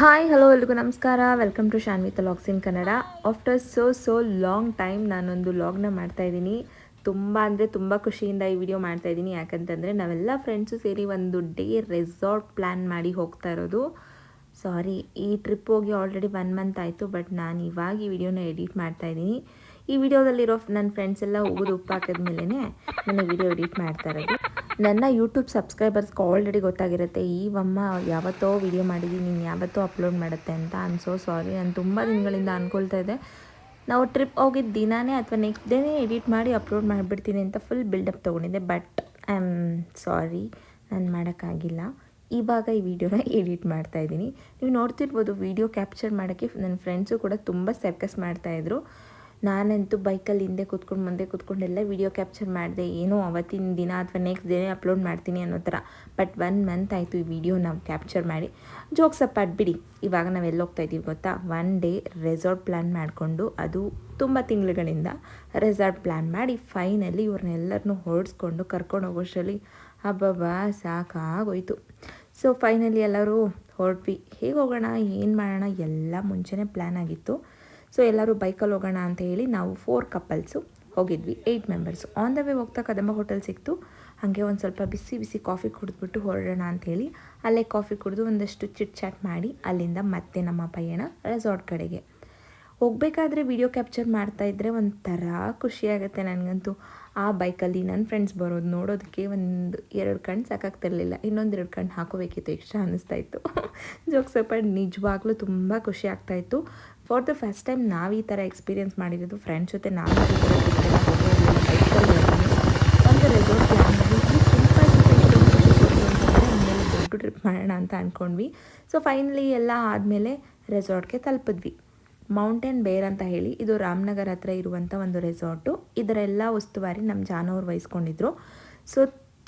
Hi hello ಎಲ್ರಿಗೂ ನಮಸ್ಕಾರ. Welcome to Shanvi logs in Kannada after so so long time ನಾನೊಂದು ಲಾಗ್ನ ಮಾಡ್ತಾ ಇದ್ದೀನಿ. ತುಂಬ ಅಂದರೆ ತುಂಬ ಖುಷಿಯಿಂದ ಈ ವಿಡಿಯೋ ಮಾಡ್ತಾ ಇದ್ದೀನಿ. ಯಾಕಂತಂದರೆ ನಾವೆಲ್ಲ ಫ್ರೆಂಡ್ಸು ಸೇರಿ ಒಂದು ಡೇ ರೆಸಾರ್ಟ್ ಪ್ಲ್ಯಾನ್ ಮಾಡಿ ಹೋಗ್ತಾ ಇರೋದು. ಸಾರಿ ಈ ಟ್ರಿಪ್ ಹೋಗಿ ಆಲ್ರೆಡಿ ಒನ್ ಮಂತ್ ಆಯಿತು ಬಟ್ ನಾನು ಇವಾಗ ಈ ವಿಡಿಯೋನ ಎಡಿಟ್ ಮಾಡ್ತಾ ಇದ್ದೀನಿ. ಈ ವಿಡಿಯೋದಲ್ಲಿರೋ ನನ್ನ ಫ್ರೆಂಡ್ಸ್ ಎಲ್ಲ ಹೋಗೋದು ಉಪ್ಪು ಹಾಕಿದ್ಮೇಲೆ ನಾನು ವಿಡಿಯೋ ಎಡಿಟ್ ಮಾಡ್ತಾ ಇರೋದು. ನನ್ನ ಯೂಟ್ಯೂಬ್ ಸಬ್ಸ್ಕ್ರೈಬರ್ಸ್ಗೆ ಆಲ್ರೆಡಿ ಗೊತ್ತಾಗಿರುತ್ತೆ, ಈ ಅಮ್ಮ ಯಾವತ್ತೋ ವಿಡಿಯೋ ಮಾಡಿದ್ದೀನಿ ನೀನು ಯಾವತ್ತೋ ಅಪ್ಲೋಡ್ ಮಾಡುತ್ತೆ ಅಂತ. ಐ ಆಮ್ ಸೋ ಸಾರಿ ನಾನು ತುಂಬ ದಿನಗಳಿಂದ ಅಂದ್ಕೊಳ್ತಾ ಇದ್ದೆ ನಾವು ಟ್ರಿಪ್ ಹೋಗಿದ್ದ ದಿನಾನೇ ಅಥವಾ ನೆಕ್ಸ್ಟ್ ಡೇನೇ ಎಡಿಟ್ ಮಾಡಿ ಅಪ್ಲೋಡ್ ಮಾಡಿಬಿಡ್ತೀನಿ ಅಂತ ಫುಲ್ ಬಿಲ್ಡಪ್ ತೊಗೊಂಡಿದ್ದೆ. ಬಟ್ ಐ ಆಮ್ ಸಾರಿ ನಾನು ಮಾಡೋಕ್ಕಾಗಿಲ್ಲ. ಇವಾಗ ಈ ವಿಡಿಯೋನ ಎಡಿಟ್ ಮಾಡ್ತಾ ಇದ್ದೀನಿ. ನೀವು ನೋಡ್ತಿರ್ಬೋದು ವಿಡಿಯೋ ಕ್ಯಾಪ್ಚರ್ ಮಾಡೋಕ್ಕೆ ನನ್ನ ಫ್ರೆಂಡ್ಸು ಕೂಡ ತುಂಬ ಸರ್ಕಸ್ ಮಾಡ್ತಾಯಿದ್ರು ನಾನಂತೂ ಬೈಕಲ್ಲಿ ಹಿಂದೆ ಕೂತ್ಕೊಂಡು ಮುಂದೆ ಕೂತ್ಕೊಂಡು ಎಲ್ಲ ವಿಡಿಯೋ ಕ್ಯಾಪ್ಚರ್ ಮಾಡಿದೆ. ಏನೋ ಅವತ್ತಿನ ದಿನ ಅಥವಾ ನೆಕ್ಸ್ಟ್ ಡೇ ಅಪ್ಲೋಡ್ ಮಾಡ್ತೀನಿ ಅನ್ನೋ ಥರ. ಬಟ್ ಒನ್ ಮಂತ್ ಆಯಿತು ಈ ವಿಡಿಯೋ ನಾವು ಕ್ಯಾಪ್ಚರ್ ಮಾಡಿ. ಜೋಕ್ಸ್ ಅಪ್ ಬಿಡಿ, ಇವಾಗ ನಾವು ಎಲ್ಲೋಗ್ತಾ ಇದ್ದೀವಿ ಗೊತ್ತಾ? ಒನ್ ಡೇ ರೆಸಾರ್ಟ್ ಪ್ಲ್ಯಾನ್ ಮಾಡಿಕೊಂಡು ಅದು ತುಂಬ ತಿಂಗಳುಗಳಿಂದ ರೆಸಾರ್ಟ್ ಪ್ಲ್ಯಾನ್ ಮಾಡಿ ಫೈನಲಿ ಇವ್ರನ್ನೆಲ್ಲರನ್ನೂ ಹೊರಡಿಸ್ಕೊಂಡು ಕರ್ಕೊಂಡು ಹೋಗೋಷ್ಟರಲ್ಲಿ ಹಬ್ಬಬ್ಬಾ ಸಾಕಾಗೋಯ್ತು. ಸೊ ಫೈನಲಿ ಎಲ್ಲರೂ ಹೊರಟ್ವಿ. ಹೇಗೆ ಹೋಗೋಣ, ಏನು ಮಾಡೋಣ, ಎಲ್ಲ ಮುಂಚೆನೇ ಪ್ಲ್ಯಾನ್ ಆಗಿತ್ತು. ಸೊ ಎಲ್ಲರೂ ಬೈಕಲ್ಲಿ ಹೋಗೋಣ ಅಂತ ಹೇಳಿ ನಾವು ಫೋರ್ ಕಪಲ್ಸು ಹೋಗಿದ್ವಿ eight members on the way ಹೋಗ್ತಾ ಕದಂಬ ಹೋಟೆಲ್ ಸಿಕ್ತು. ಹಾಗೆ ಒಂದು ಸ್ವಲ್ಪ ಬಿಸಿ ಬಿಸಿ ಕಾಫಿ ಕುಡಿದ್ಬಿಟ್ಟು ಹೊರಡೋಣ ಅಂಥೇಳಿ ಅಲ್ಲೇ ಕಾಫಿ ಕುಡಿದು ಒಂದಷ್ಟು ಚಿಟ್ ಚಾಟ್ ಮಾಡಿ ಅಲ್ಲಿಂದ ಮತ್ತೆ ನಮ್ಮ ಪಯಣ ರೆಸಾರ್ಟ್ ಕಡೆಗೆ. ಹೋಗಬೇಕಾದ್ರೆ ವಿಡಿಯೋ ಕ್ಯಾಪ್ಚರ್ ಮಾಡ್ತಾ ಇದ್ದರೆ ಒಂಥರ ಖುಷಿಯಾಗುತ್ತೆ ನನಗಂತೂ. ಆ ಬೈಕಲ್ಲಿ ನನ್ನ ಫ್ರೆಂಡ್ಸ್ ಬರೋದು ನೋಡೋದಕ್ಕೆ ಒಂದು ಎರಡು ಕಣ್ಣು ಸಾಕಾಗ್ತಿರಲಿಲ್ಲ, ಇನ್ನೊಂದು ಎರಡು ಕಣ್ಣು ಹಾಕೋಬೇಕಿತ್ತು ಎಕ್ಸ್ಟ್ರಾ ಅನ್ನಿಸ್ತಾ ಇತ್ತು. ಸ್ವಲ್ಪ ನಿಜವಾಗ್ಲೂ ತುಂಬ ಖುಷಿ ಆಗ್ತಾಯಿತ್ತು ಫಾರ್ ದ ಫಸ್ಟ್ ಟೈಮ್ ನಾವು ಈ ಥರ ಎಕ್ಸ್ಪೀರಿಯೆನ್ಸ್ ಮಾಡಿರೋದು ಫ್ರೆಂಡ್ಸ್ ಜೊತೆ ನಾವು ಒಂದು ರೆಸಾರ್ಟ್ ದೊಡ್ಡ ಟ್ರಿಪ್ ಮಾಡೋಣ ಅಂತ ಅಂದ್ಕೊಂಡ್ವಿ ಸೊ ಫೈನಲಿ ಎಲ್ಲ ಆದಮೇಲೆ ರೆಸಾರ್ಟ್ಗೆ ತಲುಪಿದ್ವಿ. ಮೌಂಟೇನ್ ಬೇರ್ ಅಂತ ಹೇಳಿ, ಇದು ರಾಮನಗರ ಹತ್ರ ಇರುವಂಥ ಒಂದು ರೆಸಾರ್ಟು ಇದರೆಲ್ಲ ಉಸ್ತುವಾರಿ ನಮ್ಮ ಜಾನವ್ರು ವಹಿಸ್ಕೊಂಡಿದ್ರು. ಸೊ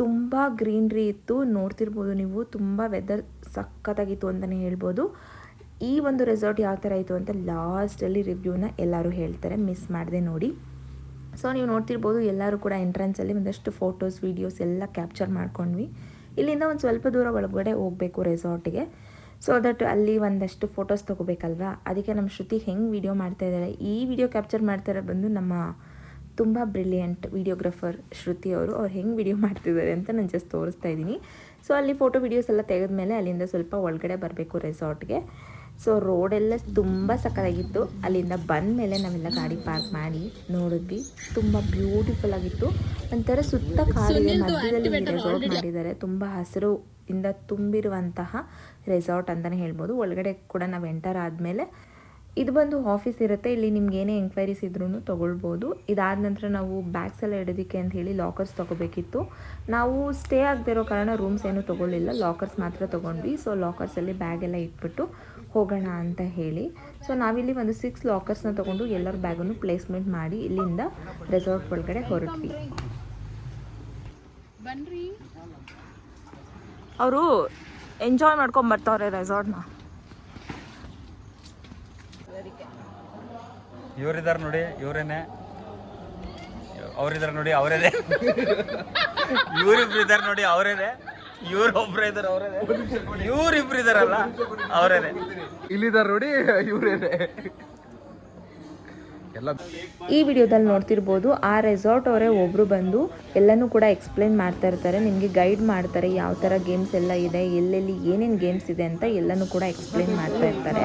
ತುಂಬ ಗ್ರೀನ್ರಿ ಇತ್ತು. ನೋಡ್ತಿರ್ಬೋದು ನೀವು, ತುಂಬ ವೆದರ್ ಸಖತ್ತಾಗಿತ್ತು ಅಂತಲೇ ಹೇಳ್ಬೋದು. ಈ ಒಂದು ರೆಸಾರ್ಟ್ ಯಾವ ಥರ ಇತ್ತು ಅಂತ ಲಾಸ್ಟಲ್ಲಿ ರಿವ್ಯೂನ ಎಲ್ಲರೂ ಹೇಳ್ತಾರೆ. ಮಿಸ್ ಮಾಡದೆ ನೋಡಿ. ಸೊ ನೀವು ನೋಡ್ತಿರ್ಬೋದು, ಎಲ್ಲರೂ ಕೂಡ ಎಂಟ್ರೆನ್ಸಲ್ಲಿ ಒಂದಷ್ಟು ಫೋಟೋಸ್ ವೀಡಿಯೋಸ್ ಎಲ್ಲ ಕ್ಯಾಪ್ಚರ್ ಮಾಡ್ಕೊಂಡ್ವಿ. ಇಲ್ಲಿಂದ ಒಂದು ಸ್ವಲ್ಪ ದೂರ ಒಳಗಡೆ ಹೋಗಬೇಕು ರೆಸಾರ್ಟಿಗೆ. ಸೊ ದಟ್ ಅಲ್ಲಿ ಒಂದಷ್ಟು ಫೋಟೋಸ್ ತೊಗೋಬೇಕಲ್ವಾ? ಅದಕ್ಕೆ ನಮ್ಮ ಶ್ರುತಿ ಹೆಂಗೆ ವೀಡಿಯೋ ಮಾಡ್ತಾ ಇದ್ದಾರೆ ಈ ವಿಡಿಯೋ ಕ್ಯಾಪ್ಚರ್ ಮಾಡ್ತಾರೆ ಬಂದು ನಮ್ಮ ತುಂಬ ಬ್ರಿಲಿಯಂಟ್ ವೀಡಿಯೋಗ್ರಾಫರ್ ಶ್ರುತಿ ಅವರು. ಅವ್ರು ಹೆಂಗೆ ವಿಡಿಯೋ ಮಾಡ್ತಿದ್ದಾರೆ ಅಂತ ನಾನು ಜಸ್ಟ್ ತೋರಿಸ್ತಾ ಇದ್ದೀನಿ. ಸೊ ಅಲ್ಲಿ ಫೋಟೋ ವೀಡಿಯೋಸ್ ಎಲ್ಲ ತೆಗೆದ ಮೇಲೆ ಅಲ್ಲಿಂದ ಸ್ವಲ್ಪ ಒಳಗಡೆ ಬರಬೇಕು ರೆಸಾರ್ಟ್ಗೆ. ಸೊ ರೋಡೆಲ್ಲ ತುಂಬ ಸಕ್ಕತ್ತಾಗಿತ್ತು ಅಲ್ಲಿಂದ ಬಂದ ಮೇಲೆ ನಾವೆಲ್ಲ ಗಾಡಿ ಪಾರ್ಕ್ ಮಾಡಿ ನೋಡಿದ್ವಿ. ತುಂಬ ಬ್ಯೂಟಿಫುಲ್ ಆಗಿತ್ತು. ಒಂಥರ ಸುತ್ತ ಕಾಡಿದೆ ಮಧ್ಯದಲ್ಲಿ ರೆಸಾರ್ಟ್ ಮಾಡಿದ್ದಾರೆ. ತುಂಬ ಹಸಿರು ಇಂದ ತುಂಬಿರುವಂತಹ ರೆಸಾರ್ಟ್ ಅಂತಲೇ ಹೇಳ್ಬೋದು. ಒಳಗಡೆ ಕೂಡ ನಾವು ಎಂಟರ್ ಆದಮೇಲೆ ಇದು ಬಂದು ಆಫೀಸ್ ಇರುತ್ತೆ. ಇಲ್ಲಿ ನಿಮ್ಗೆ ಏನೇ ಎಂಕ್ವೈರೀಸ್ ಇದ್ರೂ ತೊಗೊಳ್ಬೋದು. ಇದಾದ ನಂತರ ನಾವು ಬ್ಯಾಗ್ಸ್ ಎಲ್ಲ ಇಡೋದಕ್ಕೆ ಅಂತ ಹೇಳಿ ಲಾಕರ್ಸ್ ತೊಗೋಬೇಕಿತ್ತು. ನಾವು ಸ್ಟೇ ಆಗದಿರೋ ಕಾರಣ ರೂಮ್ಸ್ ಏನೂ ತೊಗೊಳ್ಳಿಲ್ಲ. ಲಾಕರ್ಸ್ ಮಾತ್ರ ತೊಗೊಂಡ್ವಿ. ಸೊ ಲಾಕರ್ಸಲ್ಲಿ ಬ್ಯಾಗ್ ಎಲ್ಲ ಇಟ್ಬಿಟ್ಟು ಹೋಗೋಣ ಅಂತ ಹೇಳಿ. ಸೊ ನಾವಿಲ್ಲಿ ಒಂದು ಸಿಕ್ಸ್ ಲಾಕರ್ಸ್ನ ತೊಗೊಂಡು ಎಲ್ಲರ ಬ್ಯಾಗನ್ನು ಪ್ಲೇಸ್ಮೆಂಟ್ ಮಾಡಿ ಇಲ್ಲಿಂದ ರೆಸಾರ್ಟ್ ಒಳಗಡೆ ಹೊರಟ್ವಿ. ಅವರು ಎಂಜಾಯ್ ಮಾಡ್ಕೊಂಬರ್ತಾವ್ರೆ ರೆಸಾರ್ಟ್ನ ಇವರಿದ್ದಾರೆ ನೋಡಿ ಇವರೇನೆ. ಅವರಿದ್ದಾರೆ ನೋಡಿ ಅವರೇನೆ. ಇವರಿಬ್ರು ಇದ್ದಾರೆ ನೋಡಿ ಅವರೇನೆ. ಇವ್ರು ಒಬ್ರು ಅವರೇ ಇವ್ರಿಬ್ರು ಇದಾರಲ್ಲ ಅವರೇನೆ ಇಲ್ಲಿದಾರ ನೋಡಿ ಇವ್ರೇನೆ ಈ ವಿಡಿಯೋದಲ್ಲಿ ನೋಡ್ತಿರ್ಬೋದು ಆ ರೆಸಾರ್ಟ್ ಅವರೇ ಒಬ್ರು ಬಂದು ಎಲ್ಲನೂ ಕೂಡ ಎಕ್ಸ್ಪ್ಲೈನ್ ಮಾಡ್ತಾ ಇರ್ತಾರೆ ನಿಮಗೆ ಗೈಡ್ ಮಾಡ್ತಾರೆ ಯಾವ ಥರ ಗೇಮ್ಸ್ ಎಲ್ಲ ಇದೆ ಎಲ್ಲೆಲ್ಲಿ ಏನೇನು ಗೇಮ್ಸ್ ಇದೆ ಅಂತ ಎಲ್ಲನೂ ಕೂಡ ಎಕ್ಸ್ಪ್ಲೈನ್ ಮಾಡ್ತಾ ಇರ್ತಾರೆ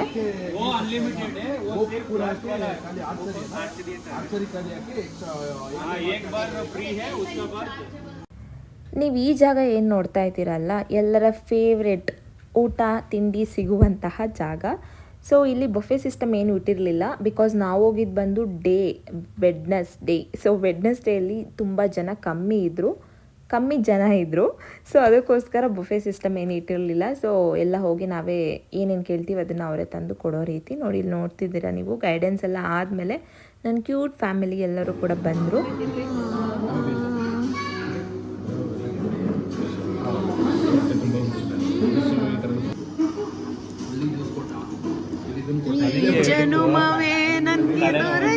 ನೀವು ಈ ಜಾಗ ಏನು ನೋಡ್ತಾ ಇದ್ದೀರಲ್ಲ, ಎಲ್ಲರ ಫೇವ್ರೆಟ್ ಊಟ, ತಿಂಡಿ ಸಿಗುವಂತಹ ಜಾಗ. ಸೊ ಇಲ್ಲಿ ಬೊಫೆ ಸಿಸ್ಟಮ್ ಏನು ಇಟ್ಟಿರಲಿಲ್ಲ ಬಿಕಾಸ್ ನಾವು ಹೋಗಿದ್ದು ಬಂದು ಡೇ ವೆಡ್ನೆಸ್ ಡೇ ಸೊ ವೆಡ್ನೆಸ್ ಡೇಯಲ್ಲಿ ತುಂಬ ಜನ ಕಮ್ಮಿ ಇದ್ದರು ಕಮ್ಮಿ ಜನ ಇದ್ದರು ಸೊ ಅದಕ್ಕೋಸ್ಕರ ಬೊಫೆ ಸಿಸ್ಟಮ್ ಏನು ಇಟ್ಟಿರಲಿಲ್ಲ. ಸೊ ಎಲ್ಲ ಹೋಗಿ ನಾವೇ ಏನೇನು ಕೇಳ್ತೀವಿ ಅದನ್ನು ಅವರೇ ತಂದು ಕೊಡೋ ರೀತಿ ನೋಡಿ, ಇಲ್ಲಿ ನೋಡ್ತಿದ್ದೀರಾ ನೀವು ಗೈಡೆನ್ಸ್ ಎಲ್ಲ ಆದಮೇಲೆ ನನ್ನ ಕ್ಯೂಟ್ ಫ್ಯಾಮಿಲಿ ಎಲ್ಲರೂ ಕೂಡ ಬಂದರು.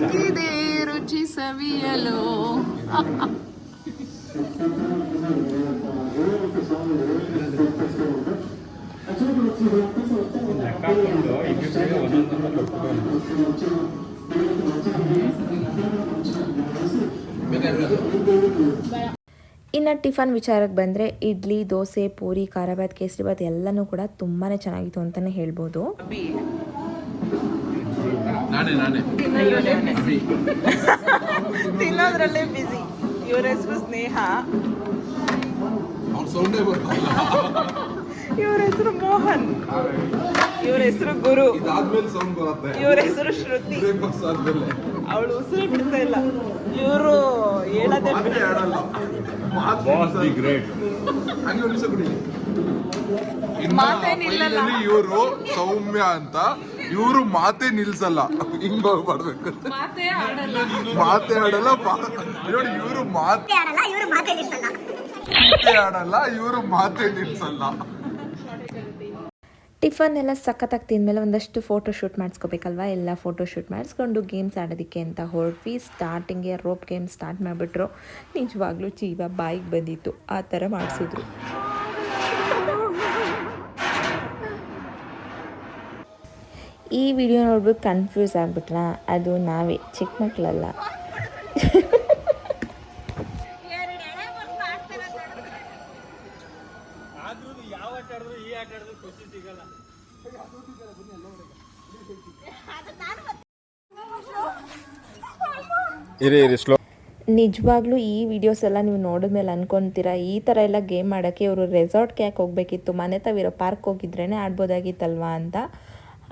ದೊರಕಿದೆ ರುಚಿ ಸವಿಯಲು ಇನ್ನು ಟಿಫನ್ ವಿಚಾರಕ್ಕೆ ಬಂದರೆ ಇಡ್ಲಿ, ದೋಸೆ, ಪೂರಿ ಖಾರಾಬಾತ್ ಕೇಸರಿಬಾತ್ ಎಲ್ಲನೂ ಕೂಡ ತುಂಬಾ ಚೆನ್ನಾಗಿತ್ತು ಅಂತಲೇ ಹೇಳ್ಬೋದು. ನಾನೇ ನಾನೇ. ತಿನ್ನೋದ್ರಲ್ಲೇ ಬಿಸಿ ಇವ್ರ ಹೆಸರು ಸ್ನೇಹ. ಅವ್ರ ಸೌಂಡೇ ಬರ್ತಲ್ಲ ಇವ್ರ ಹೆಸರು ಮೋಹನ್. ಇವ್ರ ಹೆಸರು ಗುರು. ಇದಾದ್ಮೇಲೆ ಸೌಂಡ್ ಬರುತ್ತೆ. ಇವ್ರ ಹೆಸರು ಶ್ರುತಿ. ಅವಳು ಉಸಿರು ಬಿಡ್ತಾ ಇಲ್ಲ. ಇವರು ಹೇಳದೆ ಮಾತೇನಿಲ್ಲ ಇವರು ಸೌಮ್ಯ ಅಂತ ಇವರು ಮಾತೇ ನಿಲ್ಸಲ್ಲ. ಹಿಂಗ್ ಹೋಗ್ಬಾರ್ಬೇಕು ಮಾತೆ ಆಡಲ್ಲ. ನೋಡಿ ಇವರು ಮಾತೆ ಆಡಲ್ಲ ಇವರು ಮಾತೇ ನಿಲ್ಸಲ್ಲ. ಆಡಲ್ಲ ಇವರು ಮಾತೇ ನಿಲ್ಸಲ್ಲ. ಟಿಫನ್ ಎಲ್ಲ ಸಖತ್ತಾಗಿ ತಿಂದಮೇಲೆ ಒಂದಷ್ಟು ಫೋಟೋ ಶೂಟ್ ಮಾಡಿಸ್ಕೋಬೇಕಲ್ವ? ಎಲ್ಲ ಫೋಟೋ ಶೂಟ್ ಮಾಡಿಸ್ಕೊಂಡು ಗೇಮ್ಸ್ ಆಡೋದಕ್ಕೆ ಅಂತ ಹೊರಟ್ವಿ. ಸ್ಟಾರ್ಟಿಂಗ್ಗೆ ರೋಪ್ ಗೇಮ್ ಸ್ಟಾರ್ಟ್ ಮಾಡಿಬಿಟ್ರು. ನಿಜವಾಗ್ಲೂ ಜೀವ ಬಾಯಿಗೆ ಬಂದಿತ್ತು. ಆ ಥರ ಮಾಡಿಸಿದ್ರು. ಈ ವಿಡಿಯೋ ನೋಡ್ಬಿಟ್ಟು ಕನ್ಫ್ಯೂಸ್ ಆಗ್ಬಿಟ್ರ ಅದು ನಾವೇ ಚಿಕ್ಕ ಮಕ್ಕಳಲ್ಲ ಆದ್ರೂ ಯಾವ ಆಟ ಆಡಿದ್ರು ಈ ಆಟ ಆಡಿದ್ರು ಖುಷಿ ಸಿಗಲ್ಲ. ಇರಿ ಇರಿ ಸ್ಲೋ ನಿಜವಾಗ್ಲೂ ಈ ವಿಡಿಯೋಸ್ ಎಲ್ಲ ನೀವು ನೋಡಿದ್ಮೇಲೆ ಅನ್ಕೊಂತೀರಾ? ಈ ತರ ಎಲ್ಲ ಗೇಮ್ ಮಾಡೋಕ್ಕೆ ಇವರು ರೆಸಾರ್ಟ್ಗೆ ಯಾಕೆ ಹೋಗ್ಬೇಕಿತ್ತು? ಮನೆ ತಾವಿರೋ ಪಾರ್ಕ್ ಹೋಗಿದ್ರೇ ಆಡ್ಬೋದಾಗಿತ್ತಲ್ವಾ ಅಂತ?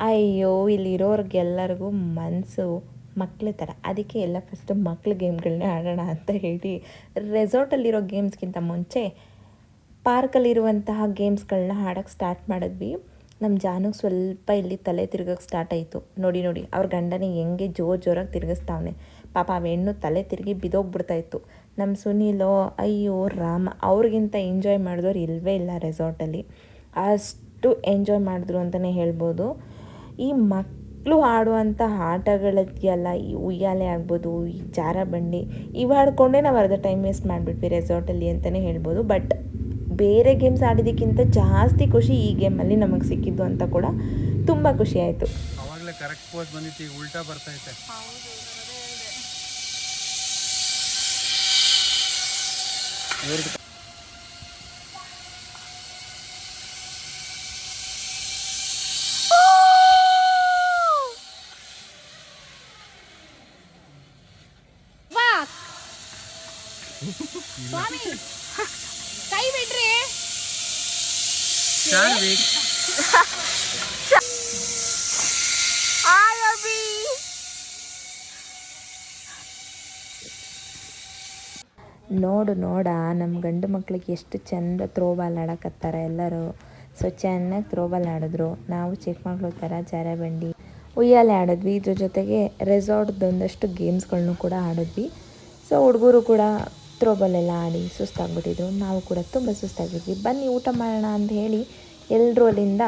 ಅಯ್ಯೋ ಇಲ್ಲಿರೋರ್ಗೆಲ್ಲರಿಗೂ ಮನಸ್ಸು ಮಕ್ಳ ಥರ. ಅದಕ್ಕೆ ಎಲ್ಲ ಫಸ್ಟು ಮಕ್ಳ ಗೇಮ್ಗಳನ್ನೇ ಆಡೋಣ ಅಂತ ಹೇಳಿ ರೆಸಾರ್ಟಲ್ಲಿರೋ ಗೇಮ್ಸ್ಗಿಂತ ಮುಂಚೆ ಪಾರ್ಕಲ್ಲಿರುವಂತಹ ಗೇಮ್ಸ್ಗಳನ್ನ ಆಡೋಕ್ಕೆ ಸ್ಟಾರ್ಟ್ ಮಾಡಿದ್ವಿ. ನಮ್ಮ ಜಾನಕ್ಕೆ ಸ್ವಲ್ಪ ಇಲ್ಲಿ ತಲೆ ತಿರ್ಗಕ್ಕೆ ಸ್ಟಾರ್ಟ್ ಆಯಿತು. ನೋಡಿ ನೋಡಿ, ಅವ್ರ ಗಂಡನೇ ಹೆಂಗೆ ಜೋರು ಜೋರಾಗಿ ತಿರುಗಿಸ್ತಾವನೆ. ಪಾಪ ಅವ ಹೆಣ್ಣು ತಲೆ ತಿರುಗಿ ಬಿದೋಗ್ಬಿಡ್ತಾ ಇತ್ತು. ನಮ್ಮ ಸುನೀಲೋ, ಅಯ್ಯೋ, ರಾಮ, ಅವ್ರಿಗಿಂತ ಎಂಜಾಯ್ ಮಾಡಿದವ್ರು ಇಲ್ಲವೇ ಇಲ್ಲ ರೆಸಾರ್ಟಲ್ಲಿ ಅಷ್ಟು ಎಂಜಾಯ್ ಮಾಡಿದ್ರು ಅಂತಲೇ ಹೇಳ್ಬೋದು. ಈ ಮಕ್ಕಳು ಆಡುವಂಥ ಆಟಗಳಿದೆಯಲ್ಲ ಈ ಉಯ್ಯಾಲೆ ಆಗ್ಬೋದು ಈ ಜಾರ ಬಂಡಿ ಇವು ಆಡ್ಕೊಂಡೇ ನಾವು ಅರ್ಧ ಟೈಮ್ ವೇಸ್ಟ್ ಮಾಡಿಬಿಟ್ವಿ ರೆಸಾರ್ಟಲ್ಲಿ ಅಂತಲೇ ಹೇಳ್ಬೋದು. ಬಟ್ ಬೇರೆ ಗೇಮ್ಸ್ ಆಡಿದ್ದಕ್ಕಿಂತ ಜಾಸ್ತಿ ಖುಷಿ ಈ ಗೇಮಲ್ಲಿ ನಮಗೆ ಸಿಕ್ಕಿದ್ದು ಅಂತ ಕೂಡ ತುಂಬ ಖುಷಿ ಆಯಿತು. ಅವಾಗಲೇ ಕರೆಕ್ಟ್ ಪೋಸ್ ಬಂದಿತ್ತು ಈಗ ಉಲ್ಟಾ ಬರ್ತೈತೆ ಕೈ ಬಿಡ್ರಿ. ನೋಡು ನೋಡ ನಮ್ಮ ಗಂಡು ಮಕ್ಳಿಗೆ ಎಷ್ಟು ಚಂದ ಥ್ರೋಬಾಲ್ ಆಡಕತ್ತಾರೆ ಎಲ್ಲರೂ. ಸೊ ಚೆನ್ನಾಗಿ ಥ್ರೋಬಾಲ್ ಆಡಿದ್ರು. ನಾವು ಚಿಕ್ಕ ಮಕ್ಳು ಥರ ಜಾರ ಬಂಡಿ ಉಯ್ಯಾಲೆ ಆಡಿದ್ವಿ. ಇದ್ರ ಜೊತೆಗೆ ರೆಸಾರ್ಟ್ದೊಂದಷ್ಟು ಗೇಮ್ಸ್ಗಳನ್ನೂ ಕೂಡ ಆಡಿದ್ವಿ. ಸೊ ಹುಡುಗರು ಕೂಡ ಥ್ರೋಬಾಲ್ ಎಲ್ಲ ಆಡಿ ಸುಸ್ತಾಗ್ಬಿಟ್ಟಿದ್ರು. ನಾವು ಕೂಡ ತುಂಬ ಸುಸ್ತಾಗಿದ್ವಿ. ಬನ್ನಿ ಊಟ ಮಾಡೋಣ ಅಂತ ಹೇಳಿ ಎಲ್ಲರೂ ಅಲ್ಲಿಂದ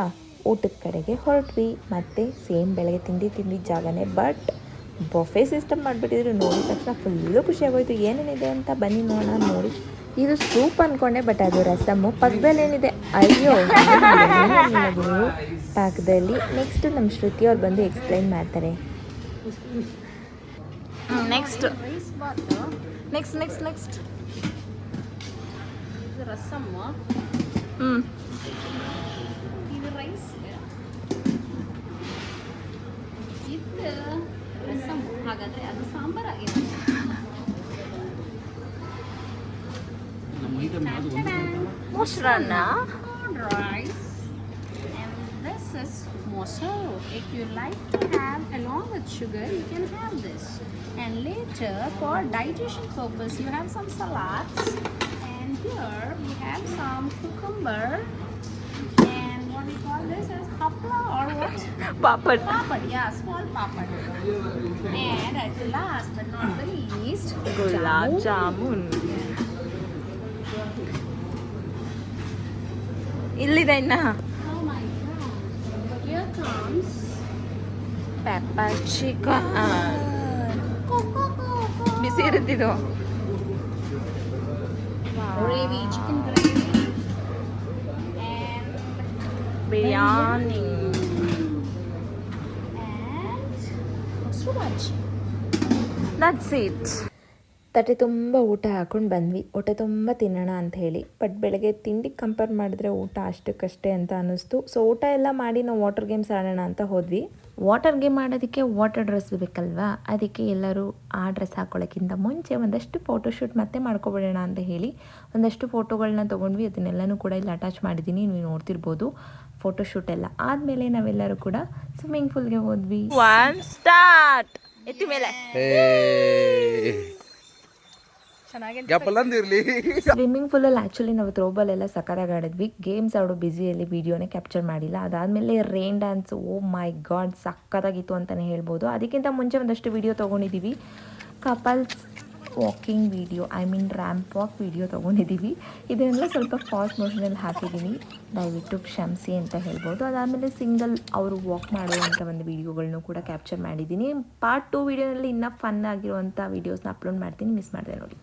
ಊಟದ ಕಡೆಗೆ ಹೊರಟ್ವಿ. ಮತ್ತು ಸೇಮ್ ಬೆಳಗ್ಗೆ ತಿಂಡಿ ತಿಂಡಿ ಜಾಗನೇ, ಬಟ್ ಬೊಫೆ ಸಿಸ್ಟಮ್ ಮಾಡಿಬಿಟ್ಟಿದ್ರು. ನೋಡಿದ ತಕ್ಷಣ ಫುಲ್ಲು ಖುಷಿಯಾಗೋಯ್ತು. ಏನೇನಿದೆ ಅಂತ ಬನ್ನಿ ನೋಡೋಣ ನೋಡಿ. ಇದು ಸೂಪ್ ಅಂದ್ಕೊಂಡೆ ಬಟ್ ಅದು ರಸಮ್ಮು ಪಕ್ಕದಲ್ಲಿ ಏನಿದೆ ಅಯ್ಯೋ ಪಾಕದಲ್ಲಿ ನೆಕ್ಸ್ಟ್ ನಮ್ಮ ಶ್ರುತಿ ಅವ್ರು ಬಂದು ಎಕ್ಸ್ಪ್ಲೈನ್ ಮಾಡ್ತಾರೆ. ನೆಕ್ಸ್ಟ್ ನೆಕ್ಸ್ಟ್ ನೆಕ್ಸ್ಟ್ ನೆಕ್ಸ್ಟ್ ಇದು ರಸಮ್ಮ ಹ್ಞೂ ಇದು ರೈಸ್ ಇದು ರಸಮ್ ಹಾಗಾದ್ರೆ ಅದು ಸಾಂಬಾರ್ ಆಗಿದೆ ಮೊಸರನ್ನ rice and this is moso if you like to have along with sugar you can have this and later for digestion purpose you have some salads and here we have some cucumber and what we call this is hapla or what papad papad yeah small papad and at last but not the least gulab jamun. Jamun ಇಲ್ಲಿದೆ ಇನ್ನ oh my god here comes pepper chicken busy biryani. That's it ತಟ್ಟೆ ತುಂಬ ಊಟ ಹಾಕೊಂಡು ಬಂದ್ವಿ. ಹೊಟ್ಟೆ ತುಂಬ ತಿನ್ನೋಣ ಅಂತ ಹೇಳಿ. ಬಟ್ ಬೆಳಗ್ಗೆ ತಿಂಡಿ ಕಂಪೇರ್ ಮಾಡಿದ್ರೆ ಊಟ ಅಷ್ಟಕ್ಕಷ್ಟೇ ಅಂತ ಅನ್ನಿಸ್ತು. ಸೊ ಊಟ ಎಲ್ಲ ಮಾಡಿ ನಾವು ವಾಟರ್ ಗೇಮ್ಸ್ ಆಡೋಣ ಅಂತ ಹೋದ್ವಿ. ವಾಟರ್ ಮಾಡೋದಕ್ಕೆ ವಾಟರ್ ಡ್ರೆಸ್ ಬೇಕಲ್ವಾ? ಅದಕ್ಕೆ ಎಲ್ಲರೂ ಆ ಡ್ರೆಸ್ ಹಾಕೊಳ್ಳೋಕ್ಕಿಂತ ಮುಂಚೆ ಒಂದಷ್ಟು ಫೋಟೋಶೂಟ್ ಮತ್ತೆ ಮಾಡ್ಕೊಬಿಡೋಣ ಅಂತ ಹೇಳಿ ಒಂದಷ್ಟು ಫೋಟೋಗಳನ್ನ ತೊಗೊಂಡ್ವಿ. ಅದನ್ನೆಲ್ಲನೂ ಕೂಡ ಇಲ್ಲಿ ಅಟ್ಯಾಚ್ ಮಾಡಿದ್ದೀನಿ. ನೀವು ನೋಡ್ತಿರ್ಬೋದು. ಫೋಟೋಶೂಟ್ ಎಲ್ಲ ಆದಮೇಲೆ ನಾವೆಲ್ಲರೂ ಕೂಡ ಸ್ವಿಮ್ಮಿಂಗ್ ಪೂಲ್ಗೆ ಹೋದ್ವಿ. ಒನ್ ಸ್ಟಾರ್ಟ್ ಎತ್ತಿ ಮೇಲೆ. ಗ್ಯಾಪಲ್ಲಂದಿರ್ಲಿ ಸ್ವಿಮ್ಮಿಂಗ್ ಪೂಲಲ್ಲಿ ಆ್ಯಕ್ಚುಲಿ ನಾವು ಥ್ರೋಬಾಲ್ ಎಲ್ಲ ಸಕರಾಗಿ ಆಡಿದ್ವಿ. ಗೇಮ್ಸ್ ಆಡೋ ಬ್ಯುಸಿಯಲ್ಲಿ ವಿಡಿಯೋನೇ ಕ್ಯಾಪ್ಚರ್ ಮಾಡಿಲ್ಲ. ಅದಾದಮೇಲೆ rain dance oh my god ಸಕ್ಕತ್ತಾಗಿತ್ತು ಅಂತಲೇ ಹೇಳ್ಬೋದು. ಅದಕ್ಕಿಂತ ಮುಂಚೆ ಒಂದಷ್ಟು ವಿಡಿಯೋ ತೊಗೊಂಡಿದ್ದೀವಿ couples walking video I mean ramp walk video ತೊಗೊಂಡಿದ್ದೀವಿ ಇದನ್ನೆಲ್ಲ ಸ್ವಲ್ಪ ಫಾಸ್ಟ್ ಮೋಷನಲ್ಲಿ ಹಾಕಿದ್ದೀನಿ ದಯವಿಟ್ಟು ಕ್ಷಮಿಸಿ ಅಂತ ಹೇಳ್ಬೋದು. ಅದಾದಮೇಲೆ ಸಿಂಗಲ್ ಅವರು ವಾಕ್ ಮಾಡುವಂಥ ಒಂದು ವಿಡಿಯೋಗಳನ್ನು ಕೂಡ ಕ್ಯಾಪ್ಚರ್ ಮಾಡಿದ್ದೀನಿ ಪಾರ್ಟ್ ಟು ವಿಡಿಯೋನಲ್ಲಿ ಇನ್ನೂ ಫನ್ ಆಗಿರುವಂಥ ವೀಡಿಯೋಸ್ನ ಅಪ್ಲೋಡ್ ಮಾಡ್ತೀನಿ. ಮಿಸ್ ಮಾಡಿದೆ ನೋಡಿ.